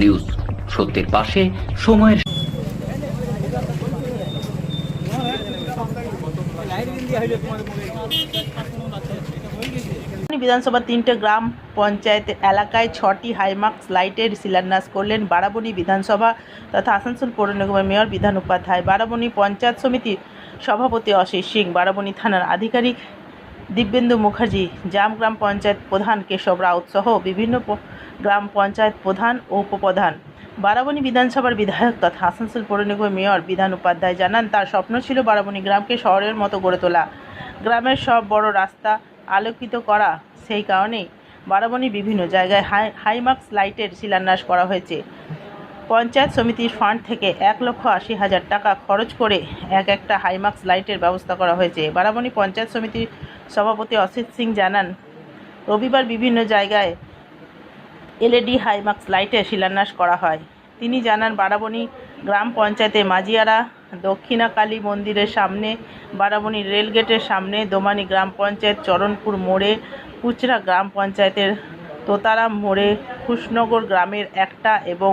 News. সত্যের পাশে সময়ের বিধানসভা তিনটে গ্রাম পঞ্চায়েত এলাকায় ছটি হাইমার্কস লাইটের শিলান্যাস করলেন বারাবণী বিধানসভা তথা আসানসোল পৌর নিগমের মেয়র বিধান উপাধ্যায়। বারাবণী পঞ্চায়েত সমিতির সভাপতি অশিস সিং, বারাবণী থানার আধিকারিক দিব্যেন্দু মুখার্জি, জামগ্রাম পঞ্চায়েত প্রধান কেশব রাউত সহ বিভিন্ন গ্রাম পঞ্চায়েত প্রধান ও উপপ্রধান। বারাবণী বিধানসভার বিধায়ক তথা আসানসোল পৌর নিগমের মেয়র বিধান উপাধ্যায় জানান, তার স্বপ্ন ছিল বারাবণী গ্রামকে শহরের মতো গড়ে তোলা। গ্রামের সব বড় রাস্তা আলোকিত করা, সেই কারণেই বারাবণী বিভিন্ন জায়গায় হাই হাইমার্কস লাইটের শিলান্যাস করা হয়েছে। পঞ্চায়েত সমিতির ফান্ড থেকে এক লক্ষ আশি হাজার টাকা খরচ করে এক একটা হাইমার্কস লাইটের ব্যবস্থা করা হয়েছে। বারাবণী পঞ্চায়েত সমিতির সভাপতি অসিত সিং জানান, রবিবার বিভিন্ন জায়গায় এলইডি হাইমার্কস লাইটের শিলান্যাস করা হয়। তিনি জানান, বারাবণী গ্রাম পঞ্চায়েতে মাঝিয়ারা দক্ষিণাকালী মন্দিরের সামনে, বারাবণী রেলগেটের সামনে, দোমানি গ্রাম পঞ্চায়েত চরণপুর মোড়ে কুচরা গ্রাম পঞ্চায়েতের তোতারাম মোড়ে, খুশনগর গ্রামের একটা এবং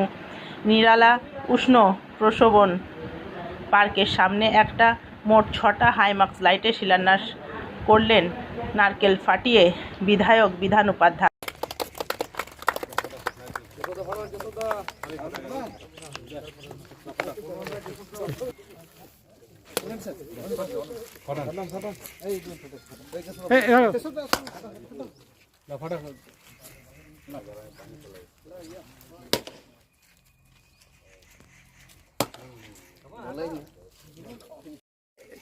নিরালা উষ্ণ প্রসবন পার্কের সামনে একটা মোট ছটা হাইমার্কস লাইটের শিলান্যাস করলেন নারকেল ফাটিয়ে বিধায়ক বিধান উপাধ্যায়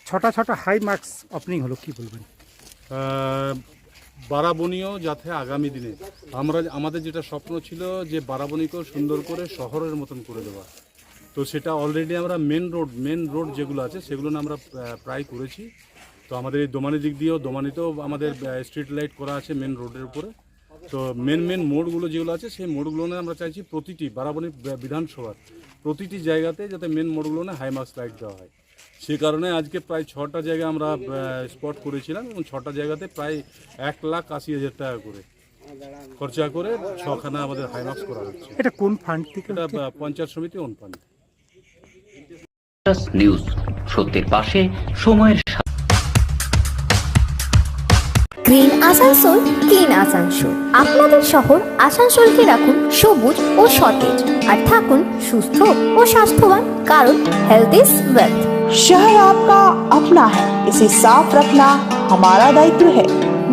ছটা ছটা হাই মার্কস ওপেনিং হলো কি বলবেন বারাবণীও যাতে আগামী দিনে। আমরা আমাদের যেটা স্বপ্ন ছিল যে বারাবনীকেও সুন্দর করে শহরের মতন করে দেওয়া। তো সেটা অলরেডি আমরা মেন রোড মেন রোড যেগুলো আছে সেগুলো আমরা প্রায় করেছি। তো আমাদের এই দোমানি দিক দিয়েও, দোমানিতেও আমাদের স্ট্রিট লাইট করা আছে মেন রোডের উপরে। তো মেন মেন মোড়গুলো যেগুলো আছে সেই মোড়গুলো আমরা চাইছি প্রতিটি বারাবণী বিধানসভার প্রতিটি জায়গাতে যাতে মেন মোড়গুলো হাইমার্কস লাইট দেওয়া হয়। সে কারণে আজকে প্রায় ছটা জায়গায় আমরা স্পট করেছিলাম এবং ছটা জায়গাতে প্রায় এক লাখ আশি হাজার টাকা করে খরচা করে ছখানা আমাদের হাইমার্কস করা হচ্ছে। এটা কোন ফান্ড থেকে এটা পঞ্চায়েত সমিতি অনুপান নিউজ সত্যের পাশে সময়ের গ্রিন আসানসোল ক্লিন আসানসোল আপনাদের শহর আসানসোলকে রাখুন সবুজ ও সতেজ আর থাকুন সুস্থ ও স্বাস্থ্যবান কারণ হেলথ ইজ ওয়েলথ शहर आपका अपना है इसे साफ रखना हमारा दायित्व है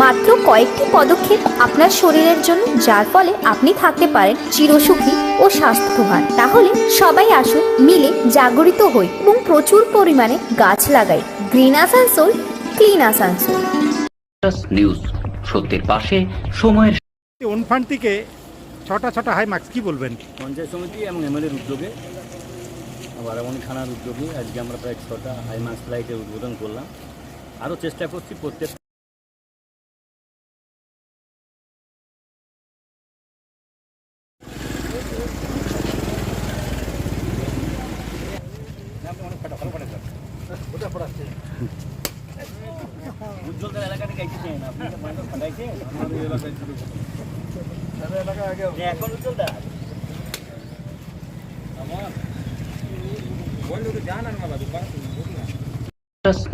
মাত্র কয়েকটি পদক্ষেপ আপনার শরীরের জন্য যার ফলে আপনি থাকতে পারেন চিরসুখী ও স্বাস্থ্যবান। তাহলে সবাই আসুন মিলে জাগরিত হই এবং প্রচুর পরিমাণে গাছ লাগাই। Green Asansol clean Asansol news সত্যের পাশে সময়ের থেকে ছটা ছটা হাই মার্কস কি বলবেন? পঞ্চায়েত সমিতি এবং এমএলএর উদ্যোগে বারামণি থানার উদ্যোগে আজকে আমরা প্রায় ছটা হাইমার্স লাইটের উদ্বোধন করলাম। আরও চেষ্টা করছি প্রত্যেক উজ্জ্বলদার এলাকাতে গাইতেছেন আপনি তো মানে ফাটাইছেন যে এখন উজ্জ্বলদা আমার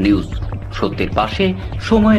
নিউজ সত্যের পাশে সময়ের